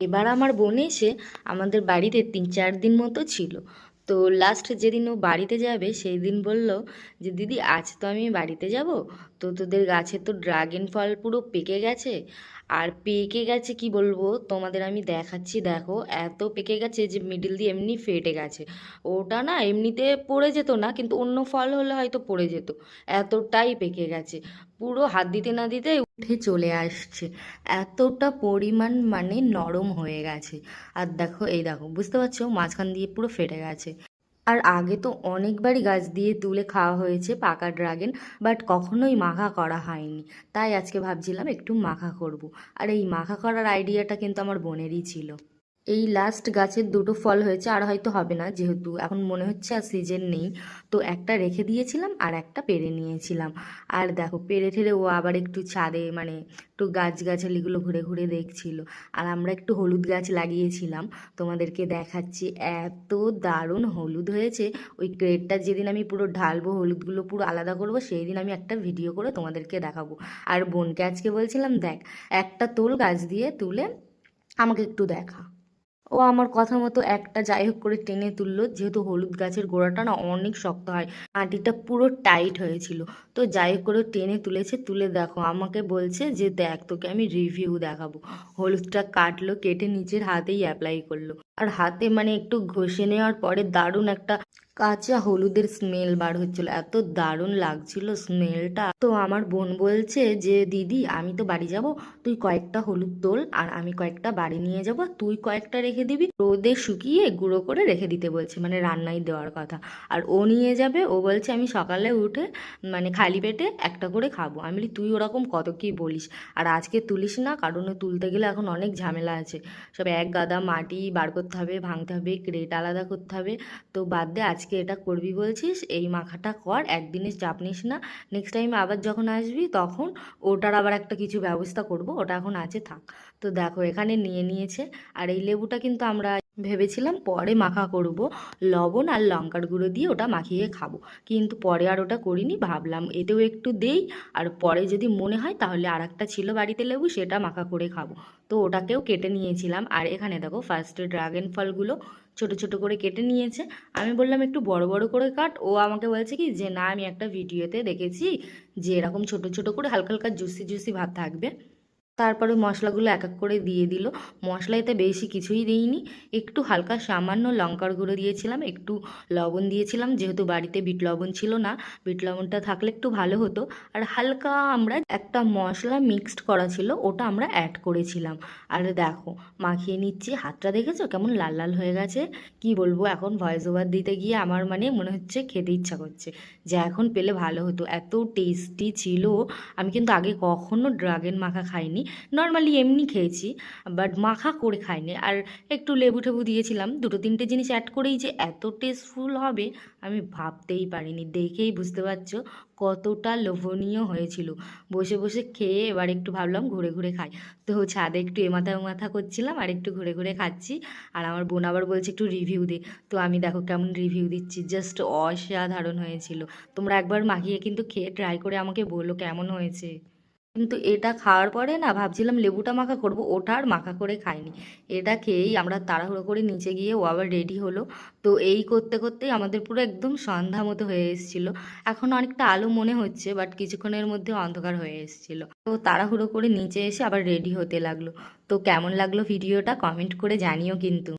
এবার আমার বোন এসে আমাদের বাড়িতে তিন চার দিন মতো ছিল। তো লাস্ট যেদিন ও বাড়িতে যাবে সেই দিন বলল যে দিদি আজ তো আমি বাড়িতে যাব। তো তোদের গাছে তো ড্রাগন ফল পুরো পেকে গেছে। আর পেকে গেছে কি বলব? তোমাদের আমি দেখাচ্ছি দেখো। এত পেকে গেছে যে মিডিল দিয়ে এমনি ফেটে গেছে। ওটা না এমনিতে পড়ে যেত না কিন্তু অন্য ফল হলে হয়তো পড়ে যেত। এতটাই পেকে গেছে। পুরো হাত দিতে না দিতে উঠে চলে আসছে। এতটা পরিমাণ মানে নরম হয়ে গেছে। আর দেখো, এই দেখো, বুঝতে পারছ? মাঝখান দিয়ে পুরো ফেটে গেছে। আর আগে তো অনেকবারই গাছ দিয়ে তুলে খাওয়া হয়েছে পাকা ড্রাগন, বাট কখনোই মাখা করা হয়নি। তাই আজকে ভাবছিলাম একটু মাখা করব। আর এই মাখা করার আইডিয়াটা কিন্তু আমার বোনেরই ছিল। এই লাস্ট গাছের দুটো ফল হয়েছে, আর হয়তো হবে না যেহেতু। এখন মনে হচ্ছে আর সিজন নেই। তো একটা রেখে দিয়েছিলাম আর একটা পেরে নিয়েছিলাম। আর দেখো পেরে ঠেরে ও আবার একটু ছাদে মানে একটু গাছ গাছালিগুলো ঘুরে ঘুরে দেখছিল। আর আমরা একটু হলুদ গাছ লাগিয়েছিলাম। তোমাদেরকে দেখাচ্ছি, এত দারুণ হলুদ হয়েছে। ওই ক্রেটটা যেদিন আমি পুরো ঢালবো, হলুদগুলো পুরো আলাদা করব সেই দিন আমি একটা ভিডিও করে তোমাদেরকে দেখাবো। আর বোনকে আজকে বলছিলাম, দেখ, একটা তোল গাছ দিয়ে তুলে আমাকে একটু দেখা। ও আমার কথা মতো একটা যাই হোক করে টেনে তুললো। যেহেতু হলুদ গাছের গোড়াটা না অনেক শক্ত হয় মাটিটা পুরো টাইট হয়েছিল। তো যাই হোক করে টেনে তুলেছে, তুলে দেখো, আমাকে বলছে যে, দেখ, তোকে আমি রিভিউ দেখাবো। হলুদটা কাটলো, কেটে নিজের হাতেই অ্যাপ্লাই করল। আর হাতে মানে একটু ঘষে নেওয়ার পরে দারুণ একটা কাঁচা হলুদের স্মেল বার হচ্ছিল। এত দারুণ লাগছিল স্মেলটা তো আমার বোন বলছে যে, দিদি, আমি তো বাড়ি যাব, তুই কয়েকটা হলুদ তোল আর আমি কয়েকটা বাড়ি নিয়ে যাব, তুই কয়েকটা রেখে দিবি। রোদে শুকিয়ে গুঁড়ো করে রেখে দিতে বলছে মানে রান্নায় দেওয়ার কথা। আর ও নিয়ে যাবে, ও বলছে, আমি সকালে উঠে মানে খালি পেটে একটা করে খাব। আমি বলি, তুই ওরকম কত কি বলিস? আর আজকে তুলিস না, কারণ তুলতে গেলে এখন অনেক ঝামেলা আছে। সব এক গাদা মাটি বার করতে হবে, ভাঙতে হবে ক্রেট আলাদা করতে হবে। তো বাদ দে, আজকে এটা করবি বলছিস, এই মাখাটা কর, একদিনে চাপ নিস না। নেক্সট টাইম আবার যখন আসবি তখন ওটার আবার একটা কিছু ব্যবস্থা করব, ওটা এখন আছে থাক। তো দেখো, এখানে নিয়ে নিয়েছে। আর এই লেবুটা কিন্তু আমরা ভেবেছিলাম পরে মাখা করব। লবণ আর লঙ্কার গুঁড়ো দিয়ে ওটা মাখিয়ে খাব। কিন্তু পরে আর ওটা করিনি, ভাবলাম এতেও একটু দেই। আর পরে যদি মনে হয় তাহলে আর একটা ছিল বাড়িতে লেবু, সেটা মাখা করে খাব। তো ওটাকেও কেটে নিয়েছিলাম। আর এখানে দেখো ফার্স্টে ড্রাগন ফলগুলো ছোট ছোট করে কেটে নিয়েছে। আমি বললাম একটু বড় বড় করে কাট। ও আমাকে বলছে কি যে, না, আমি একটা ভিডিওতে দেখেছি যে, এরকম ছোট ছোট করে হালকা হালকা জুসি জুসি ভাত থাকবে। তারপরে মশলাগুলো এক এক করে দিয়ে দিল। মশলা এতে বেশি কিছুই দিইনি। একটু হালকা সামান্য লঙ্কার গুঁড়ো দিয়েছিলাম, একটু লবণ দিয়েছিলাম। যেহেতু বাড়িতে বিট লবণ ছিল না, বিট লবণটা থাকলে একটু ভালো হতো। আর হালকা আমরা একটা মশলা মিক্সড করা ছিল, ওটা আমরা অ্যাড করেছিলাম। আর দেখো, মাখিয়ে নিচ্ছি। হাতটা দেখেছ? কেমন লাল লাল হয়ে গেছে। কি বলব, এখন ভয়েস ওভার দিতে গিয়ে আমার মানে মনে হচ্ছে খেতে ইচ্ছা করছে। যে এখন পেলে ভালো হতো। এত টেস্টি ছিল। আমি কিন্তু আগে কখনো ড্রাগন মাখা খাইনি। নর্মালি এমনি খেয়েছি বাট মাখা করে খাইনি। আর একটু লেবু টেবু দিয়েছিলাম, দুটো তিনটে জিনিস অ্যাড করেই যে এত টেস্টফুল হবে, আমি ভাবতেই পারিনি। দেখেই বুঝতে পারছ কতটা লোভনীয় হয়েছিল। বসে বসে খেয়ে এবার একটু ভাবলাম ঘুরে ঘুরে খাই। তো ছাদে একটু এমাথা ওমাথা করছিলাম, আর একটু ঘুরে ঘুরে খাচ্ছি। আর আমার বোন আবার বলছে, একটু রিভিউ দে। তো আমি দেখো কেমন রিভিউ দিচ্ছি জাস্ট অসাধারণ হয়েছিল। তোমরা একবার মাখিয়ে কিন্তু খেয়ে ট্রাই করে আমাকে বলো কেমন হয়েছে। কিন্তু এটা খাওয়ার পরে না ভাবছিলাম লেবুটা মাখা করব, ওটা আর মাখা করে খাইনি। এটা খেয়েই আমরা তাড়াহুড়ো করে নিচে গিয়ে ও আবার রেডি হলো। তো এই করতে করতেই আমাদের পুরো একদম সন্ধ্যা মতো হয়ে এসেছিল। এখন অনেকটা আলো মনে হচ্ছে বাট কিছুক্ষণের মধ্যে অন্ধকার হয়ে এসেছিল। তো তাড়াহুড়ো করে নিচে এসে আবার রেডি হতে লাগল। তো কেমন লাগল ভিডিওটা কমেন্ট করে জানিও কিন্তু।